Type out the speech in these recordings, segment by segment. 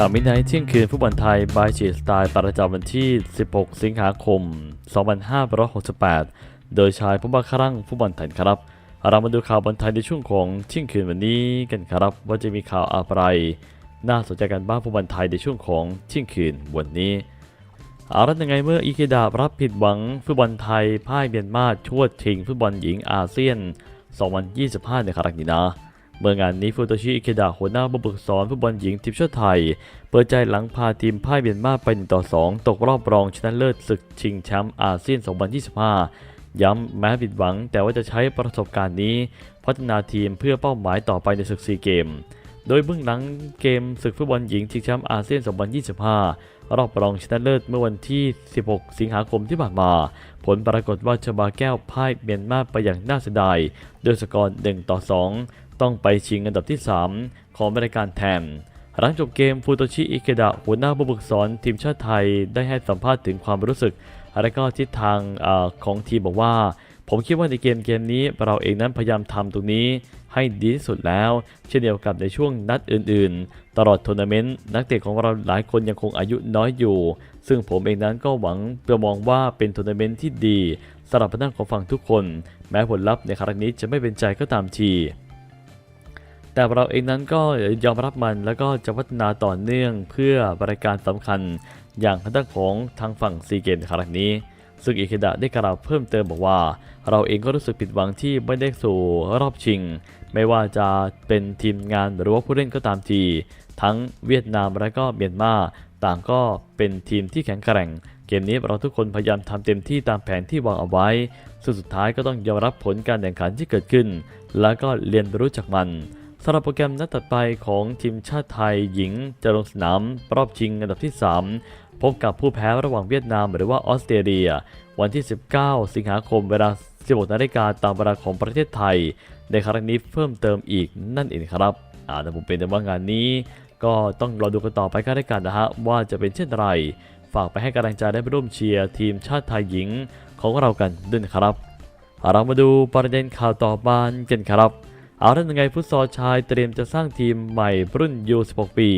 ข่าวมิดไนท์เที่ยงคืนฟุตบอลไทยบายจีสไตล์ประจำวันที่ 16 สิงหาคม 2568 โดยชายผู้บังคับฟุตบอลไทยครับ เรามาดูข่าวบอลไทยในช่วงของเที่ยงคืนวันนี้กันครับ ว่าจะมีข่าวอะไร น่าสนใจกันบ้างฟุตบอลไทยในช่วงของเที่ยงคืนวันนี้อาละยังไงเมื่ออิเคดารับผิดหวังฟุตบอลไทยพ่ายเมียนมาชวดชิงฟุตบอลหญิงอาเซียน 2025 ในครั้งนี้นะ เมื่องานนี้ฟูโตชิอิเคดะหัวหน้าผู้ฝึกสอนฟุตบอลหญิงทีมชาติไทย เปิดใจหลังพาทีมพ่ายเมียนมาไป1ต่อ 2 ตกรอบรองชนะเลิศศึกชิงแชมป์อาเซียน 2025 ย้ำแม้ผิดหวัง แต่ว่าจะใช้ประสบการณ์นี้ พัฒนาทีมเพื่อเป้าหมายต่อไปในศึกซีเกม โดยเบื้องหลังเกมศึกฟุตบอลหญิงชิงแชมป์อาเซียน 2025 รอบรองชนะเลิศเมื่อวันที่ 16 สิงหาคมที่ผ่านมา ผลปรากฏว่าชบาแก้วพ่ายเมียนมาไปอย่างน่าเสียดายโดยสกอร์1ต่อ 2 ต้องไปชิงอันดับที่ 3 ของรายการแทนหลังจบเกมฟูโตชิอิเกดะหัวหน้าผู้ฝึกสอนทีมชาติไทยได้ให้สัมภาษณ์ถึงความรู้สึก และก็ทิศทางอของทีมบอกว่า ผมคิดว่าในเกมเกมนี้เราเองนั้นพยายามทำตรงนี้ให้ดีที่สุดแล้ว เช่นเดียวกับในช่วงนัดอื่นๆ ตลอดทัวร์นาเมนต์นักเตะของเราหลายคนยังคงอายุน้อยอยู่ ซึ่งผมเองนั้นก็หวังเพื่อมองว่าเป็นทัวร์นาเมนต์ที่ดีสำหรับผู้นั่งของฝั่งทุกคน แม้ผลลัพธ์ในครั้งนี้จะไม่เป็นใจก็ตามที แต่เราเองนั้นก็ยอมรับมันแล้วก็จะพัฒนาต่อเนื่องเพื่อบริการสำคัญ อย่างทางด้านของทางฝั่งซีเกมครั้งนี้ ซึ่งอิเคดะได้กล่าวเพิ่มเติมบอกว่า เราเองก็รู้สึกผิดหวังที่ไม่ได้สู่รอบชิง ไม่ว่าจะเป็นทีมงานหรือว่าผู้เล่นก็ตามที ทั้งเวียดนามและก็เมียนมาต่างก็เป็นทีมที่แข็งแกร่ง เกมนี้เราทุกคนพยายามทำเต็มที่ตามแผนที่วางเอาไว้ซึ่งสุดท้ายก็ต้องยอมรับผลการแข่งขันที่เกิดขึ้น แล้วก็เรียนรู้จากมันำหรับโปรแกรมนัดตัดไปของทีมชาติไทยหญิงจะลงสนามรอบชิงอันดับที่ 3 พบกับผู้แพ้ระหว่างเวียดนามหรือว่าออสเตรเลีย วันที่ 19 สิงหาคมเวลา 16นาฬิกาตามเวลาของประเทศไทย ในครั้งนี้เพิ่มเติมอีกนั่นเองครับอ่าแต่ผมเป็นแต่ว่างานนี้ ก็ต้องรอดูกันต่อไปกันด้วยกันนะฮะว่าจะเป็นเช่นไร ฝากไปให้กำลังใจได้ไปร่วมเชียร์ทีมชาติไทยหญิงของเรากันด้วยครับเรามาดูประเด็นข่าวต่อมากันครับ เอาละยังไงฟุตซอลชายเตรียมจะสร้างทีมใหม่รุ่น U16 ปี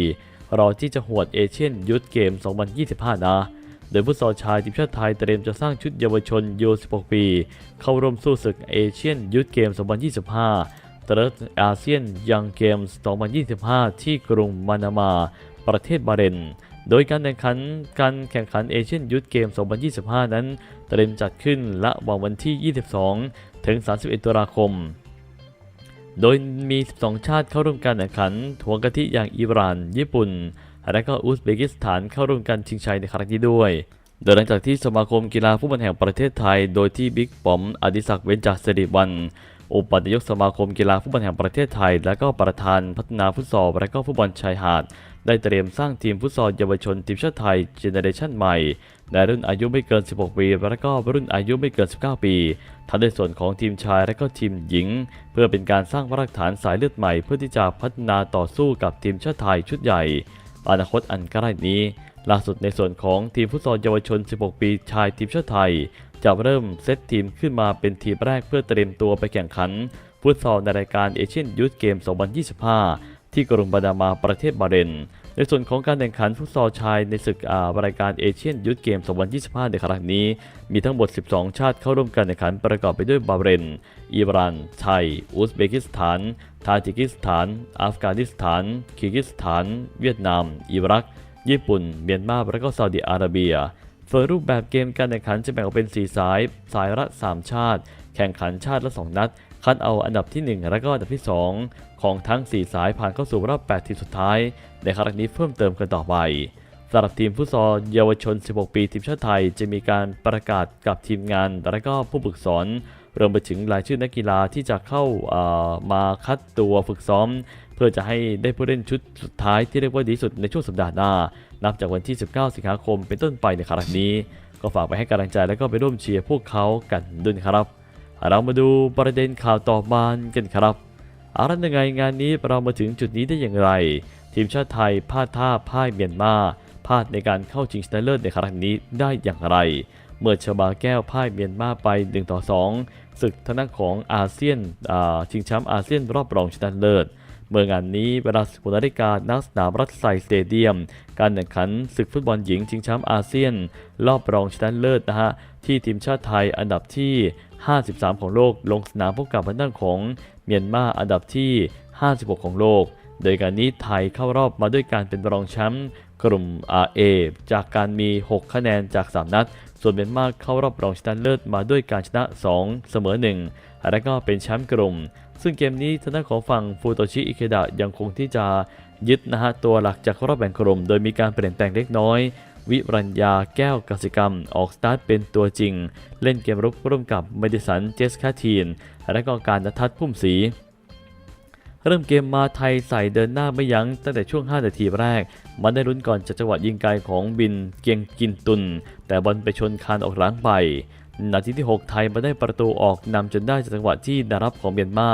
รอที่จะหวดเอเชียนยูทธเกม 2025 นะ โดยฟุตซอลชายทีมชาติไทยเตรียมจะสร้างชุดเยาวชน U16 ปี เข้าร่วมสู้ศึกเอเชียนยูทธเกม 2025ตอร์อาเซียนยังเกม 2025 ที่กรุงมานามา ประเทศบาเรนโดยการแข่งขันการแข่งขันเอเชียนยูทธเกม 2025 นั้นเตรียมจัดขึ้นระวางวันที่ 22 ถึง 31 ตุลาคม โดยมี 12 ชาติเข้าร่วมการแข่งขันทวงกะทิอย่างอิหร่าน ญี่ปุ่น และก็อุซเบกิสถานเข้าร่วมการชิงชัยในครั้งนี้ด้วย โดยหลังจากที่สมาคมกีฬาฟุตบอลแห่งประเทศไทย โดยที่บิ๊กป๋อมอดิศักดิ์เวนจสิริวัน อุปนายกสมาคมกีฬาฟุตบอลแห่งประเทศไทย และก็ประธานพัฒนาฟุตซอลและก็ฟุตบอลชายหาด ได้เตรียมสร้างทีมฟุตซอลเยาวชนทีมชาติไทยเจเนเรชันใหม่ในรุ่นอายุไม่เกิน 16 ปี และก็รุ่นอายุไม่เกิน 19 ปีทั้งในส่วนของทีมชายและก็ทีมหญิง เพื่อเป็นการสร้างรากฐานสายเลือดใหม่ เพื่อที่จะพัฒนาต่อสู้กับทีมชาติไทยชุดใหญ่ อนาคตอันใกล้นี้ล่าสุดในส่วนของทีมฟุตซอลเยาวชน 16 ปีชายทีมชาติไทย จะเริ่มเซตทีมขึ้นมาเป็นทีมแรกเพื่อเตรียมตัวไปแข่งขัน ฟุตซอลในรายการเอเชียนยูธเกม 2025 ที่กรุงบานามาประเทศบาเรน ในส่วนของการแข่งขันฟุตซอลชายในศึกอารายการเอเชียนยูทธเกม 2025 ในครั้งนี้ มีทั้งหมด 12 ชาติเข้าร่วมการแข่งขันประกอบไปด้วยบาเรน อิหร่าน ไทย อุซเบกิสถาน ทาจิกิสถาน อัฟกานิสถาน คิร์กิสถาน เวียดนาม อิรัก ญี่ปุ่น เมียนมา และก็ซาอุดิอาระเบียส่วนรูปแบบเกมการแข่งขันจะแบ่งออกเป็น 4 สาย สายละ 3 ชาติ แข่งขันชาติละ 2 นัด คัดเอาอันดับที่ 1 และก็อันดับที่ 2 ของทั้ง 4 สายผ่านเข้าสู่รอบ 8 ทีมสุดท้าย ในครั้งนี้เพิ่มเติมกันต่อไปสำหรับทีมฟุตซอลเยาวชน 16 ปีทีมชาติไทย จะมีการประกาศกับทีมงาน และก็ผู้ฝึกสอนรวมไปถึงรายชื่อนักกีฬาที่จะเข้าเอ่อมาคัดตัวฝึกซ้อม เพื่อจะให้ได้ผู้เล่นชุดสุดท้ายที่เรียกว่าดีสุดในช่วงสัปดาห์หน้า นับจากวันที่ 19 สิงหาคมเป็นต้นไปในครั้งนี้ ก็ฝากไปให้กำลังใจและก็ไปร่วมเชียร์พวกเขากันด้วยครับ เรามาดูประเด็นข่าวต่อมากันครับอาละยังไงงานนี้เรามาถึงจุดนี้ได้อย่างไร ทีมชาติไทยพลาดท่าพ่ายเมียนมาพลาดในการเข้าชิงชนะเลิศในครั้งนี้ได้อย่างไร เมื่อชบาแก้วพ่ายเมียนมาไป1ต่อ2ศึกทางด้านของอาเซียนชิงแชมป์อาเซียนรอบรองชนะเลิศเมื่องานนี้เวลา16นาฬิกาณสนามรัฐไซสเตเดียม การแข่งขันศึกฟุตบอลหญิงชิงแชมป์อาเซียน รอบรองชนะเลิศนะฮะที่ทีมชาติไทยอันดับที่ 53 ของโลกลงสนามพบกับทางด้านของเมียนมาอันดับที่ 56 ของโลก โดยการนี้ไทยเข้ารอบมาด้วยการเป็นรองแชมป์กลุ่ม RA จากการมี 6 คะแนนจาก 3 นัด ส่วนเมียนมาเข้ารอบรองชนะเลิศมาด้วยการชนะ 2 เสมอ 1 และก็เป็นแชมป์กลุ่ม ซึ่งเกมนี้ทางด้านของฝั่งฟูโตชิอิเคดะยังคงที่จะยึดนะฮะตัวหลักจากรอบแบ่งกลุ่ม โดยมีการเปลี่ยนแปลงเล็กน้อย วิรัญญาแก้วกสิกรรม ออกสตาร์ทเป็นตัวจริง เล่นเกมรุกร่วมกับเมดิสันเจสคาทีน และก็การนัทัศน์พุ่มศรีเริ่มเกมมาไทยใส่เดินหน้าไม่ยั้งตั้งแต่ช่วง 5 นาทีแรก มันได้ลุ้นก่อนจากจังหวะยิงไกลของบินเกียงกินตุน แต่บอลไปชนคานออกหลังไป นาทีที่ 6 ไทยมาได้ประตูออกนำจนได้จากจังหวะที่ดารับของเมียนมา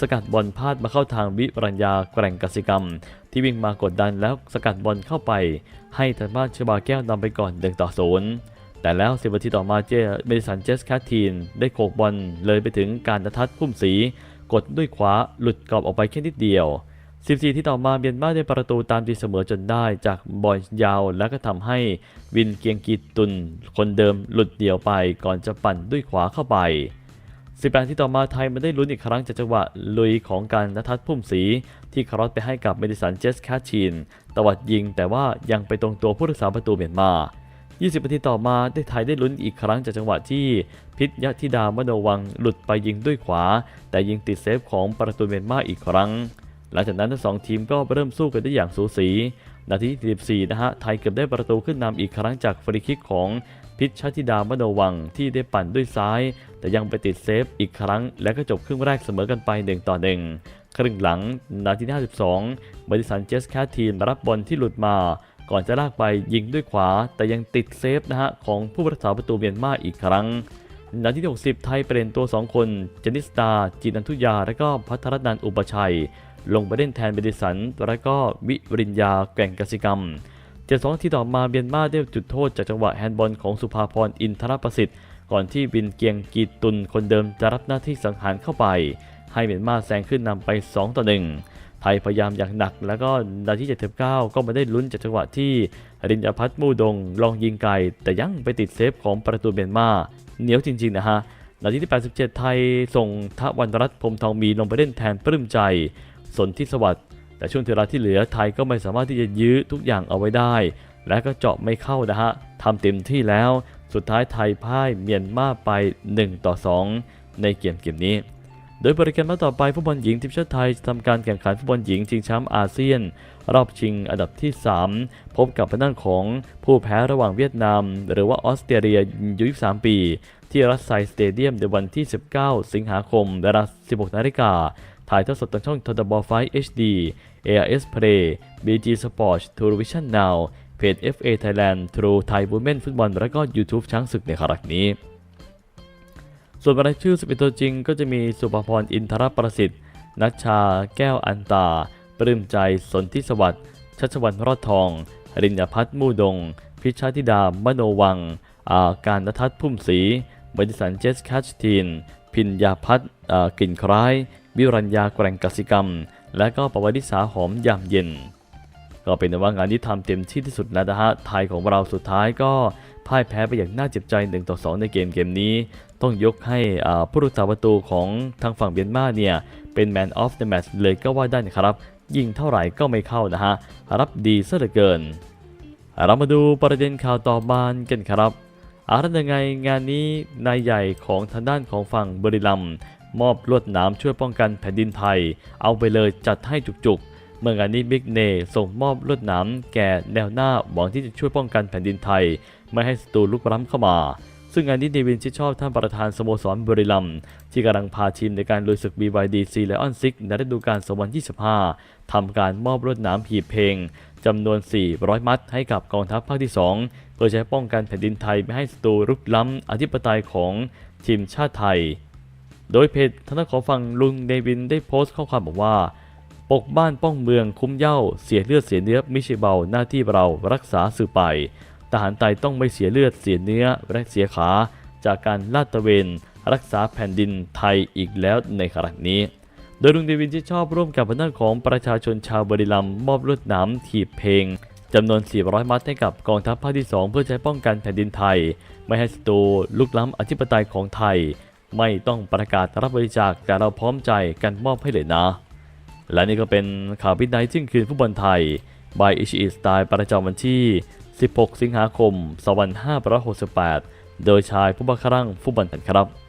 สกัดบอลพลาดมาเข้าทางวิรัญญาแกร่งกสิกรรม ที่วิ่งมากดดันแล้วสกัดบอลเข้าไป ให้ทางบ้านชบาแก้วนำไปก่อน1ต่อ0แต่แล้วสิบนาทีต่อมาเจเมดิสันเจสคาทีน ได้โขกบอลเลยไปถึงการนทัศน์พุ่มศรีกดด้วยขวาหลุดกรอบออกไปแค่นิดเดียว 14 ที่ต่อมาเมียนมาได้ประตูตามตีเสมอจนได้จากบอลยาวแล้วก็ทำให้วินเกียงกีตุน คนเดิมหลุดเดี่ยวไปก่อนจะปั่นด้วยขวาเข้าไป 18ที่ต่อมาไทยมันได้ลุ้นอีกครั้งจากจังหวะลุยของการนัทัศน์พุ่มศรีที่คารอสไปให้กับเมดิสันเจสคาชินตวัดยิงแต่ว่ายังไปตรงตัวผู้รักษาประตูเมียนมา 20 นาทีต่อมาได้ไทยได้ลุ้นอีกครั้งจากจังหวะที่พิษยธิดามโนวังหลุดไปยิงด้วยขวา แต่ยิงติดเซฟของประตูเมียนมาอีกครั้ง หลังจากนั้นทั้งสองทีมก็เริ่มสู้กันได้อย่างสูสี นาทีที่14นะฮะไทยเกือบได้ประตูขึ้นนำอีกครั้งจากฟรีคิกของพิชชธิดามโนวังที่ได้ปั่นด้วยซ้าย แต่ยังไปติดเซฟอีกครั้ง แล้วก็จบครึ่งแรกเสมอกันไป1ต่อ1ครึ่งหลังนาทีที่52บริสันเจสคาทีมรับบอลที่หลุดมาก่อนจะลากไปยิงด้วยขวา แต่ยังติดเซฟนะฮะของผู้รักษาประตูเมียนมาอีกครั้ง นาทีที่ 60 ไทยเปลี่ยนตัว 2 คน เจนิสตาจินันทุยา และก็พัทรนันอุปชัย ลงไปเล่นแทนเบดิสัน และก็วิริญญาแก่งกสิกรรมเจ็ดสองที่ต่อมาเบียนมาได้จุดโทษจากจังหวะแฮนด์บอลของสุภาพรอินทรประสิทธิ์ก่อนที่วินเกียงกีตุนคนเดิมจะรับหน้าที่สังหารเข้าไป ให้เมียนมาแซงขึ้นนำไป 2 ต่อ 1 ไทยพยายามอย่างหนัก แล้วก็นาที79 ก็มาได้ลุ้นจากจังหวะที่รินยพัฒน์มูดง ลองยิงไกล แต่ยังไปติดเซฟของประตูเมียนมาเหนียวจริงๆนะฮะนาทีที่ 87 ไทยส่งทวันรัตน์พรมทองมีลงไปเล่นแทนปลื้มใจ สนที่สวัสดิ์แต่ช่วงเวลาที่เหลือไทยก็ไม่สามารถที่จะยื้อทุกอย่างเอาไว้ได้ และก็เจาะไม่เข้านะฮะทำเต็มที่แล้ว สุดท้ายไทยพ่ายเมียนมาไป 1 ต่อ 2 ในเกมเกมนี้ โดยบริการมาต่อไปฟุตบอลหญิงทีมชาติไทยจะทำการแข่งขันฟุตบอลหญิงชิงแชมป์อาเซียน รอบชิงอันดับที่ 3 พบกับพนันของผู้แพ้ระหว่างเวียดนาม หรือว่าออสเตรเลียอายุ23 ปี ที่รัสไซสเตเดียมในวันที่ 19 สิงหาคมเวลา16นาฬิกา ถ่ายทอดสดทางช่องท b ไฟ HD ARS Play BG Sports, Television Now เพจ FA Thailand True Thai Women ฟุตบอลและก็ YouTube ช้างศึกในครั้งนี้ ส่วนรายชื่อ11ตัวจริงก็จะมีสุภพรอินทรประสิทธิ์นัชชา แก้วอันตา ปลื้มใจ สนธิสวัสดิ์ ชัชวันรอดทอง ริญญพัฒน์มู่ดง พิชาธิดา มโนวัง อาการนทัศน์พุ่มศรีบริสันเจสคัชทีน พินยาพัฒน์กลิ่นคล้าย วิรัญญาแกร่งกสิกรรม และก็ประวัติศาหอมยามเย็น ก็เป็นว่างานที่ทำเต็มที่ที่สุดแล้วนะฮะไทยของเราสุดท้ายก็พ่ายแพ้ไปอย่างน่าเจ็บใจ1ต่อ2ในเกมเกมนี้ ต้องยกให้อ่าผู้รักษาประตูของทางฝั่งเบียนมาเนี่ยเป็น Man of the Match เลยก็ว่าได้นะครับยิงเท่าไหร่ก็ไม่เข้านะฮะรับดีซะเหลือเกิน เรามาดูประเด็นข่าวต่อบานกันครับอาร์ยังไงงานนี้นายใหญ่ของทางด้านของฝั่งบริลัม มอบลวดหนามช่วยป้องกันแผ่นดินไทย เอาไปเลยจัดให้จุกๆ เมื่องานนี้บิ๊กเนส่งมอบลวดหนามแก่แนวหน้าหวังที่จะช่วยป้องกันแผ่นดินไทย ไม่ให้ศัตรูลุกล้ำเข้ามา ซึ่งงานนี้เดวินชิดชอบท่านประธานสโมสรบริลัม ที่กำลังพาทีมในการลุยศึก BYD C Lion 6ในฤดูกาล2025ทำการมอบลวดหนามหีบเพลงจำนวน 400 มัดให้กับกองทัพภาคที่ 2 เพื่อใช้ป้องกันแผ่นดินไทยไม่ให้ศัตรูรุกล้ำอธิปไตยของทีมชาติไทย โดยเพจทางด้านของฝั่งลุงเดวินได้โพสต์ข้อความบอกว่า ปกบ้านป้องเมืองคุ้มเย้าเสียเลือดเสียเนื้อไม่ใช่เบาหน้าที่เรารักษาสืบไป ทหารไทยต้องไม่เสียเลือดเสียเนื้อและเสียขา จากการลาดตระเวน รักษาแผ่นดินไทยอีกแล้วในครั้งนี้ โดยลุงเดวินที่ชอบร่วมกับคณะของประชาชนชาวบรีรัมมอบรถหน้ำถีบเพลงจำนวน 400 มัดให้กับกองทัพภาคที่ 2 เพื่อใช้ป้องกันแผ่นดินไทย ไม่ให้ศัตรูลุกล้ำอธิปไตยของไทย ไม่ต้องประกาศรับบริจาคแต่เราพร้อมใจกันมอบให้เลยนะ และนี่ก็เป็นข่าวพิดไนท์ที่คืนฟุตบอลไทย by i c h i Style ประจำวันที่ 16 สิงหาคม 2568 โดยชายผู้บังคับรังฟุตบอลแทนครับ